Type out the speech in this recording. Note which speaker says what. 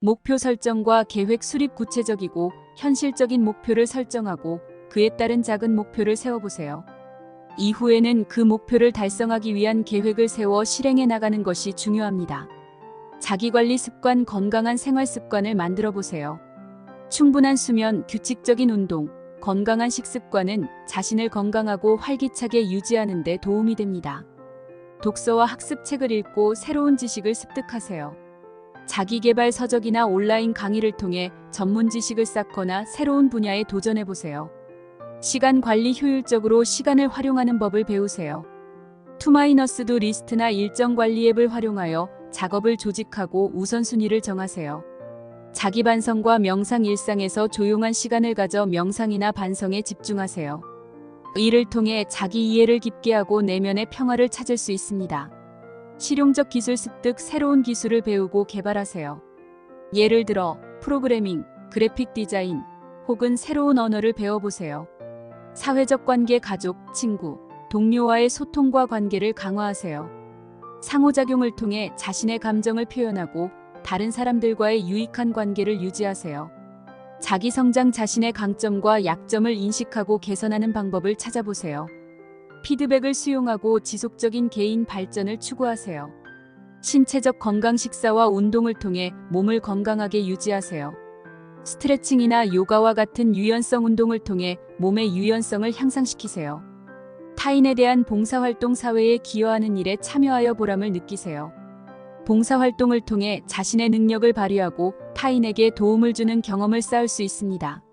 Speaker 1: 목표 설정과 계획 수립 구체적이고 현실적인 목표를 설정하고 그에 따른 작은 목표를 세워보세요. 이후에는 그 목표를 달성하기 위한 계획을 세워 실행해 나가는 것이 중요합니다. 자기관리 습관, 건강한 생활 습관을 만들어 보세요. 충분한 수면, 규칙적인 운동, 건강한 식습관은 자신을 건강하고 활기차게 유지하는 데 도움이 됩니다. 독서와 학습책을 읽고 새로운 지식을 습득하세요. 자기개발 서적이나 온라인 강의를 통해 전문 지식을 쌓거나 새로운 분야에 도전해 보세요. 시간 관리 효율적으로 시간을 활용하는 법을 배우세요. 투마이너스도 리스트나 일정 관리 앱을 활용하여 작업을 조직하고 우선순위를 정하세요. 자기 반성과 명상 일상에서 조용한 시간을 가져 명상이나 반성에 집중하세요. 이를 통해 자기 이해를 깊게 하고 내면의 평화를 찾을 수 있습니다. 실용적 기술 습득 새로운 기술을 배우고 개발하세요. 예를 들어 프로그래밍, 그래픽 디자인 혹은 새로운 언어를 배워보세요. 사회적 관계 가족, 친구, 동료와의 소통과 관계를 강화하세요. 상호작용을 통해 자신의 감정을 표현하고 다른 사람들과의 유익한 관계를 유지하세요. 자기 성장 자신의 강점과 약점을 인식하고 개선하는 방법을 찾아보세요. 피드백을 수용하고 지속적인 개인 발전을 추구하세요. 신체적 건강 식사와 운동을 통해 몸을 건강하게 유지하세요. 스트레칭이나 요가와 같은 유연성 운동을 통해 몸의 유연성을 향상시키세요. 타인에 대한 봉사활동 사회에 기여하는 일에 참여하여 보람을 느끼세요. 봉사활동을 통해 자신의 능력을 발휘하고 타인에게 도움을 주는 경험을 쌓을 수 있습니다.